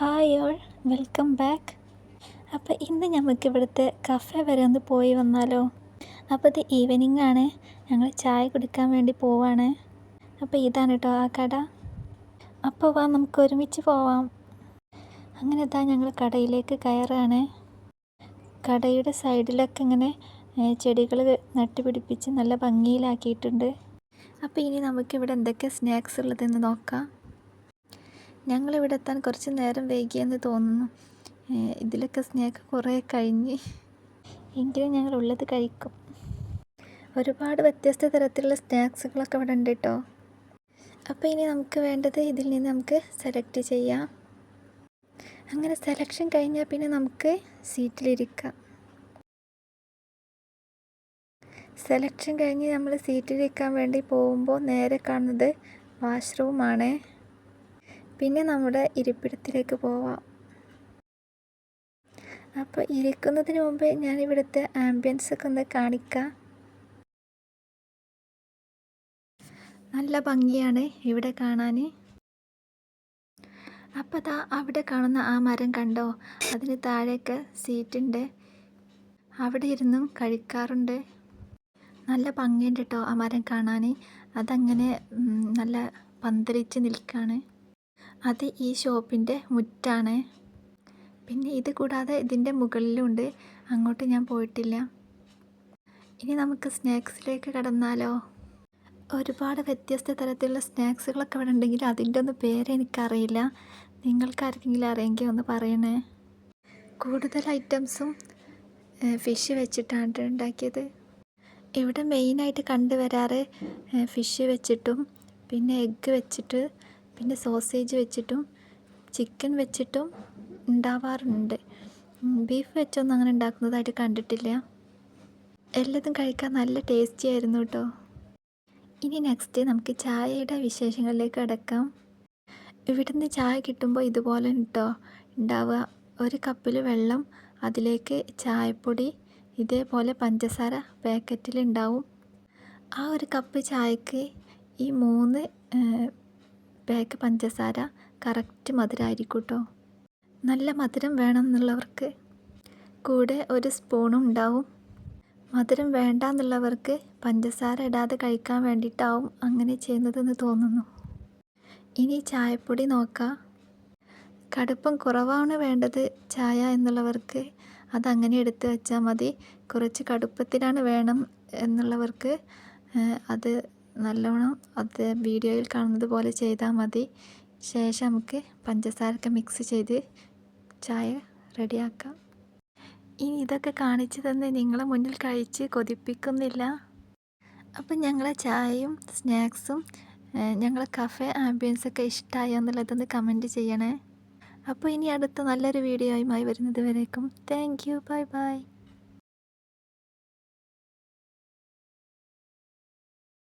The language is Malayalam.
ഹായ് ഓൾ വെൽക്കം ബാക്ക് അപ്പോൾ ഇന്ന് നമുക്ക് ഇവിടുത്തെ കഫേ വരെ ഒന്ന് പോയി വന്നാലോ? അപ്പോൾ ഇത് ഈവനിങ് ആണ്. ഞങ്ങൾ ചായ കുടിക്കാൻ വേണ്ടി പോവാണ്. അപ്പോൾ ഇതാണ് കേട്ടോ ആ കട. അപ്പോൾ വാ നമുക്ക് ഒരുമിച്ച് പോവാം. അങ്ങനെ ഇതാ ഞങ്ങൾ കടയിലേക്ക് കയറുകയാണ് കടയുടെ സൈഡിലൊക്കെ ഇങ്ങനെ ചെടികൾ നട്ടുപിടിപ്പിച്ച് നല്ല ഭംഗിയിലാക്കിയിട്ടുണ്ട്. അപ്പോൾ ഇനി നമുക്കിവിടെ എന്തൊക്കെ സ്നാക്സ് ഉള്ളതെന്ന് നോക്കാം. ഞങ്ങളിവിടെ എത്താൻ കുറച്ച് നേരം വൈകിയെന്ന് തോന്നുന്നു. ഇതിലൊക്കെ സ്നേഹം കുറേ കഴിഞ്ഞ്. എങ്കിലും ഞങ്ങൾ ഉള്ളത് കഴിക്കും. ഒരുപാട് വ്യത്യസ്ത തരത്തിലുള്ള സ്നാക്സുകളൊക്കെ ഇവിടെ ഉണ്ട് കേട്ടോ. അപ്പോൾ ഇനി നമുക്ക് വേണ്ടത് ഇതിൽ നിന്ന് നമുക്ക് സെലക്ട് ചെയ്യാം. അങ്ങനെ സെലക്ഷൻ കഴിഞ്ഞാൽ പിന്നെ നമുക്ക് സീറ്റിലിരിക്കാം സെലക്ഷൻ കഴിഞ്ഞ് നമ്മൾ സീറ്റിലിരിക്കാൻ വേണ്ടി പോകുമ്പോൾ നേരെ കാണുന്നത് വാഷ്റൂമാണ് പിന്നെ നമ്മുടെ ഇരിപ്പിടത്തിലേക്ക് പോവാം. അപ്പോൾ ഇരിക്കുന്നതിന് മുമ്പ് ഞാൻ ഇവിടുത്തെ ആംബിയൻസ് ഒക്കെ ഒന്ന് കാണിക്കാം. നല്ല ഭംഗിയാണ് ഇവിടെ കാണാൻ അപ്പോൾ അതാ അവിടെ കാണുന്ന ആ മരം കണ്ടോ? അതിന് താഴെയൊക്കെ സീറ്റുണ്ട്. അവിടെ ഇരുന്നും കഴിക്കാറുണ്ട്. നല്ല ഭംഗിയുണ്ട് കേട്ടോ ആ മരം കാണാൻ അതങ്ങനെ നല്ല പന്തലിച്ച് നിൽക്കുകയാണ് അത് ഈ ഷോപ്പിന്റെ മുറ്റാണ്. പിന്നെ ഇത് കൂടാതെ ഇതിന്റെ മുകളിലുണ്ട്. അങ്ങോട്ട് ഞാൻ പോയിട്ടില്ല. ഇനി നമുക്ക് സ്നാക്സിലേക്ക് കടന്നാലോ? ഒരുപാട് വ്യത്യസ്ത തരത്തിലുള്ള സ്നാക്സുകളൊക്കെ ഇവിടെ ഉണ്ടെങ്കിൽ അതിന്റെ ഒന്നും പേര് എനിക്കറിയില്ല. നിങ്ങൾക്കാർക്കെങ്കിലും അറിയെങ്കിൽ ഒന്ന് പറയണേ. കൂടുതൽ ഐറ്റംസും ഫിഷ് വെച്ചിട്ടാണ് ഉണ്ടാക്കിയത്. ഇവിടെ മെയിനായിട്ട് കണ്ടുവരാറ് ഫിഷ് വെച്ചിട്ടും പിന്നെ എഗ്ഗ് വെച്ചിട്ട് പിന്നെ സോസേജ് വെച്ചിട്ടും ചിക്കൻ വെച്ചിട്ടും ഉണ്ടാവാറുണ്ട്. ബീഫ് വെച്ചൊന്നും അങ്ങനെ ഉണ്ടാക്കുന്നതായിട്ട് കണ്ടിട്ടില്ല. എല്ലാതും കഴിക്കാൻ നല്ല ടേസ്റ്റി ആയിരുന്നു കേട്ടോ. ഇനി നെക്സ്റ്റ് നമുക്ക് ചായയുടെ വിശേഷങ്ങളിലേക്ക് അടക്കാം ഇവിടുന്ന് ചായ കിട്ടുമ്പോൾ ഇതുപോലെ കേട്ടോ ഉണ്ടാവുക. ഒരു കപ്പിൽ വെള്ളം അതിലേക്ക് ചായപ്പൊടി ഇതേപോലെ പഞ്ചസാര പാക്കറ്റിൽ ഉണ്ടാവും. ആ ഒരു കപ്പ് ചായക്ക് ഈ മൂന്ന് പാക്ക് പഞ്ചസാര കറക്റ്റ് മധുരമായിരിക്കും കേട്ടോ നല്ല മധുരം വേണം എന്നുള്ളവർക്ക് കൂടെ ഒരു സ്പൂണും ഉണ്ടാവും. മധുരം വേണ്ട എന്നുള്ളവർക്ക് പഞ്ചസാര ഇടാതെ കഴിക്കാൻ വേണ്ടിയിട്ടാവും അങ്ങനെ ചെയ്യുന്നതെന്ന് തോന്നുന്നു. ഇനി ചായപ്പൊടി നോക്കാം. കടുപ്പം കുറവാണ് വേണ്ടത് ചായ എന്നുള്ളവർക്ക്. അതങ്ങനെ എടുത്തു വെച്ചാൽ മതി. കുറച്ച് കടുപ്പത്തിലാണ് വേണം എന്നുള്ളവർക്ക് അത് നല്ലോണം അത് വീഡിയോയിൽ കാണുന്നത് പോലെ ചെയ്താൽ മതി. ശേഷം നമുക്ക് പഞ്ചസാരയൊക്കെ മിക്സ് ചെയ്ത് ചായ റെഡിയാക്കാം. ഇനി ഇതൊക്കെ കാണിച്ചു തന്ന് നിങ്ങളെ മുന്നിൽ കഴിച്ച് കൊതിപ്പിക്കുന്നില്ല. അപ്പം ഞങ്ങളെ ചായയും സ്നാക്സും ഞങ്ങളെ കഫേ ആംബിയൻസൊക്കെ ഇഷ്ടമായോ എന്നുള്ളതൊന്ന് കമന്റ് ചെയ്യണേ. അപ്പോൾ ഇനി അടുത്ത നല്ലൊരു വീഡിയോയുമായി വരുന്നത് വരേക്കും. Thank you bye bye